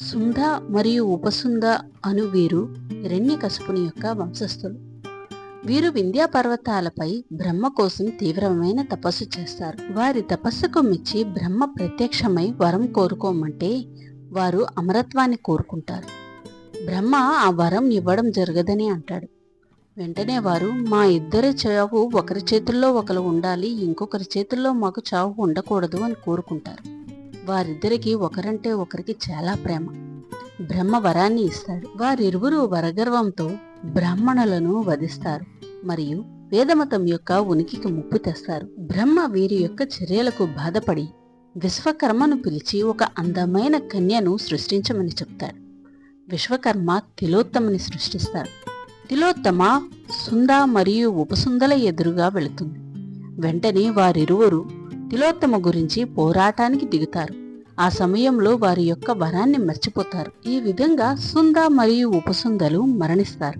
సుంద మరియు ఉపసుంద అను వీరు హిరణ్యకశపుని యొక్క వంశస్థులు. వీరు వింధ్యా పర్వతాలపై బ్రహ్మ కోసం తీవ్రమైన తపస్సు చేస్తారు. వారి తపస్సుకు మెచ్చి బ్రహ్మ ప్రత్యక్షమై వరం కోరుకోమంటే వారు అమరత్వాన్ని కోరుకుంటారు. బ్రహ్మ ఆ వరం ఇవ్వడం జరగదని అంటాడు. వెంటనే వారు మా ఇద్దరి చావు ఒకరి చేతుల్లో ఒకరు ఉండాలి ఇంకొకరి చేతుల్లో మాకు చావు ఉండకూడదు అని కోరుకుంటారు. వారిద్దరికి ఒకరంటే ఒకరికి చాలా ప్రేమ. బ్రహ్మ వరాన్ని ఇస్తాడు. వారిరువురు వరగర్వంతో బ్రాహ్మణులను వధిస్తారు. మరియు వేదమతం యొక్క ఉనికికి ముప్పు తెస్తారు. బ్రహ్మ వీరి యొక్క చర్యలకు బాధపడి విశ్వకర్మను పిలిచి ఒక అందమైన కన్యను సృష్టించమని చెప్తాడు. విశ్వకర్మ తిలోత్తమని సృష్టిస్తారు. తిలోత్తమ సుంద మరియు ఉపసుందల ఎదురుగా వెళుతుంది. వెంటనే వారిరువురు తిలోత్తమ గురించి పోరాటానికి దిగుతారు. ఆ సమయంలో వారి యొక్క వరాన్ని మర్చిపోతారు. ఈ విధంగా సుంద మరియు ఉపసుందలు మరణిస్తారు.